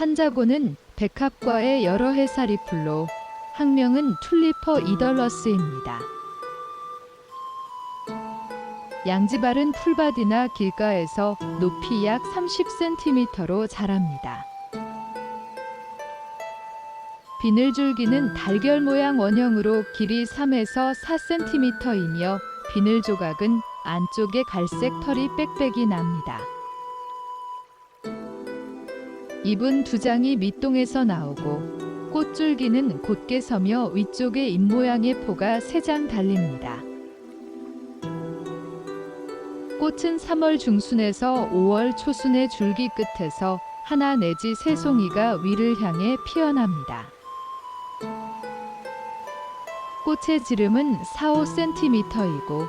산자고는 백합과의 여러 해살이 풀로 학명은 툴리퍼 이덜러스입니다. 양지발은 풀밭이나 길가에서 높이 약 30cm로 자랍니다. 비늘줄기는 달걀 모양 원형으로 길이 3에서 4cm이며 비늘 조각은 안쪽에 갈색 털이 빽빽이 납니다. 잎은 두 장이 밑동에서 나오고 꽃줄기는 곧게 서며 위쪽에 잎 모양의 포가 세 장 달립니다. 꽃은 3월 중순에서 5월 초순의 줄기 끝에서 하나 내지 세 송이가 위를 향해 피어납니다. 꽃의 지름은 4, 5cm이고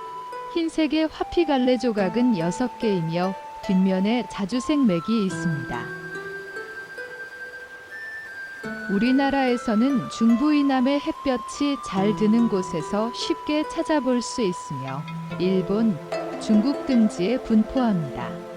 흰색의 화피 갈래 조각은 6개이며 뒷면에 자주색 맥이 있습니다. 우리나라에서는 중부 이남의 햇볕이 잘 드는 곳에서 쉽게 찾아볼 수 있으며 일본, 중국 등지에 분포합니다.